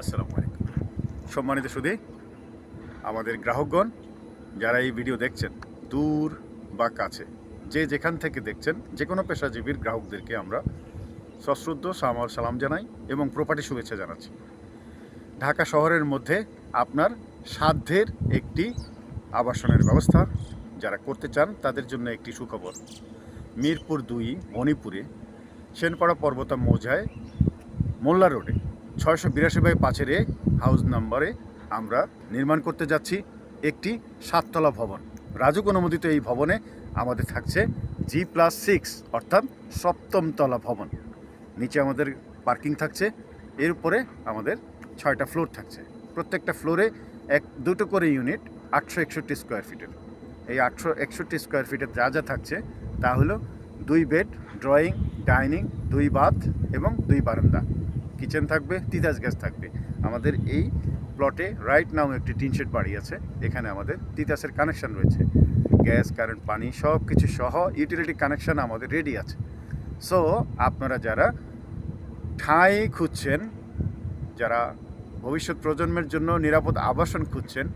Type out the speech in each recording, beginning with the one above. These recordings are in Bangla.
আসসালামু আলাইকুম। সম্মানিত সুদী আমাদের গ্রাহকগণ, যারা এই ভিডিও দেখছেন, দূর বা কাছে, যে যেখান থেকে দেখছেন যে কোনো পেশাজীবীর গ্রাহকদেরকে আমরা সশ্রদ্ধ, সামাল সালাম জানাই এবং প্রপার্টি শুভেচ্ছা জানাচ্ছি। ঢাকা শহরের মধ্যে আপনার সাধ্যের একটি আবাসনের ব্যবস্থা যারা করতে চান, তাদের জন্য একটি সুখবর। মিরপুর দুই, মণিপুরে, সেনপাড়া পর্বতা মৌজায় মোল্লা রোডে। ছয়শো বিরাশি বাই পাঁচের এ হাউস নাম্বারে আমরা নির্মাণ করতে যাচ্ছি একটি সাততলা ভবন। রাজুক অনুমোদিত এই ভবনে আমাদের থাকছে জি প্লাস সিক্স অর্থাৎ সপ্তম তলা ভবন। নিচে আমাদের পার্কিং থাকছে, এর উপরে আমাদের ছয়টা ফ্লোর থাকছে। প্রত্যেকটা ফ্লোরে এক, দুটো করে ইউনিট আটশো একষট্টি স্কোয়ার ফিটের এই আটশো একষট্টি স্কোয়ার ফিটের যা যা থাকছে, তা হলো দুই বেড ড্রয়িং ডাইনিং দুই বাথ এবং দুই বারান্দা। কিচেন থাকবে, তিতাস গ্যাস থাকবে। আমাদের এই প্লটে রাইট নাও একটি টিনশেড বাড়ি আছে, এখানে আমাদের তিতাসের কানেকশন রয়েছে। গ্যাস কারেন্ট পানি সব কিছু সহ ইউটিলিটি কানেকশান আমাদের রেডি আছে। সো আপনারা যারা ঠাঁই খুঁজছেন, যারা ভবিষ্যৎ প্রজন্মের জন্য নিরাপদ আবাসন খুঁজছেন,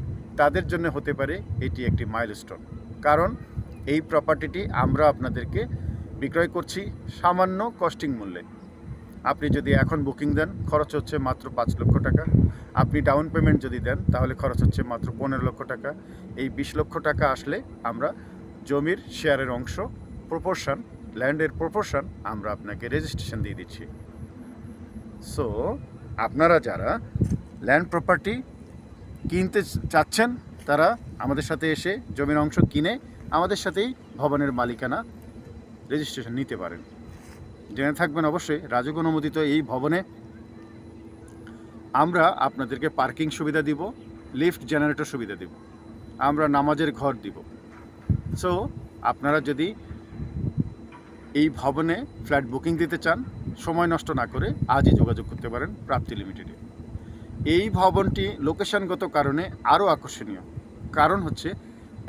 তাদের জন্য হতে পারে এটি একটি মাইলস্টোন কারণ এই প্রপার্টিটি আমরা আপনাদেরকে বিক্রয় করছি সামান্য কস্টিং মূল্যে। আপনি যদি এখন বুকিং দেন, খরচ হচ্ছে মাত্র পাঁচ লক্ষ টাকা। আপনি ডাউন পেমেন্ট যদি দেন, তাহলে খরচ হচ্ছে মাত্র পনেরো লক্ষ টাকা। এই বিশ লক্ষ টাকা আসলে আমরা জমির শেয়ারের অংশ প্রপোর্শন ল্যান্ডের প্রপোর্শন আমরা আপনাকে রেজিস্ট্রেশন দিয়ে দিচ্ছি। সো আপনারা যারা ল্যান্ড প্রপার্টি কিনতে চাচ্ছেন, তারা আমাদের সাথে এসে জমির অংশ কিনে আমাদের সাথেই ভবনের মালিকানা রেজিস্ট্রেশন নিতে পারেন। জেনে থাকবেন অবশ্যই, রাজুক অনুমোদিত এই ভবনে আমরা আপনাদেরকে পার্কিং সুবিধা দিব, লিফট জেনারেটর সুবিধা দিব, আমরা নামাজের ঘর দিব। সো আপনারা যদি এই ভবনে ফ্ল্যাট বুকিং দিতে চান, সময় নষ্ট না করে আজই যোগাযোগ করতে পারেন প্রাপ্তি লিমিটেডে। এই ভবনটি লোকেশনগত কারণে আরও আকর্ষণীয়। কারণ হচ্ছে,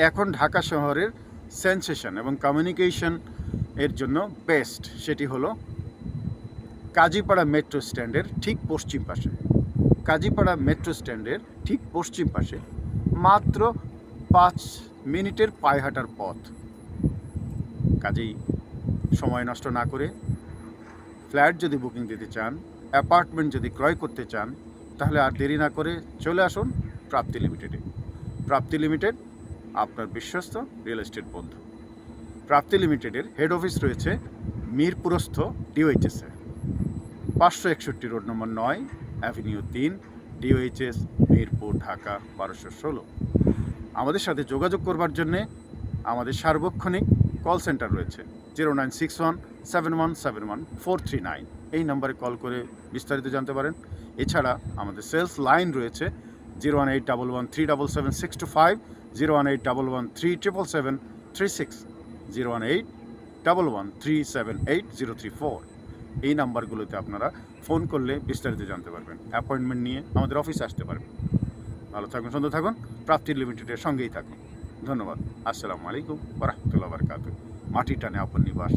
এখন ঢাকা শহরের সেন্সেশন এবং কমিউনিকেশন এর জন্য বেস্ট সেটি হলো কাজীপাড়া মেট্রো স্ট্যান্ডের ঠিক পশ্চিম পাশে। কাজীপাড়া মেট্রো স্ট্যান্ডের ঠিক পশ্চিম পাশে মাত্র পাঁচ মিনিটের পায়ে হাঁটার পথ। কাজেই সময় নষ্ট না করে ফ্ল্যাট যদি বুকিং দিতে চান, অ্যাপার্টমেন্ট যদি ক্রয় করতে চান, তাহলে আর দেরি না করে চলে আসুন প্রাপ্তি লিমিটেডে। প্রাপ্তি লিমিটেড আপনার বিশ্বস্ত রিয়েল এস্টেট বন্ধু। প্রাপ্তি লিমিটেডের হেড অফিস রয়েছে মিরপুরস্থ ডিওএইচএসে। পাঁচশো একষট্টি রোড নম্বর নয়, অ্যাভিনিউ তিন, ডিওএইচএস, মিরপুর, ঢাকা, বারোশো ষোলো। আমাদের সাথে যোগাযোগ করবার জন্যে আমাদের সার্বক্ষণিক কল সেন্টার রয়েছে, zero nine six one seven one seven one four three nine. এই নম্বরে কল করে বিস্তারিত জানতে পারেন। এছাড়া আমাদের সেলস লাইন রয়েছে zero one eight double one three double seven six two five zero one eight double one three triple seven three six zero one eight double one three seven eight zero three four. এই নাম্বারগুলোতে আপনারা ফোন করলে বিস্তারিত জানতে পারবেন। অ্যাপয়েন্টমেন্ট নিয়ে আমাদের অফিসে আসতে পারবেন। ভালো থাকুন, সুন্দর থাকুন। প্রাপ্তি লিমিটেডের সঙ্গেই থাকুন। ধন্যবাদ। আসসালামু আলাইকুম রহমতুল্লাহ বারকাত মাটি টানে আপন নিবাস,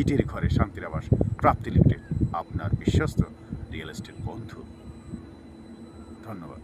ইটের ঘরে শান্তির আবাস। প্রাপ্তি লিমিটেড আপনার বিশ্বস্ত রিয়েল এস্টেট বন্ধু। ধন্যবাদ।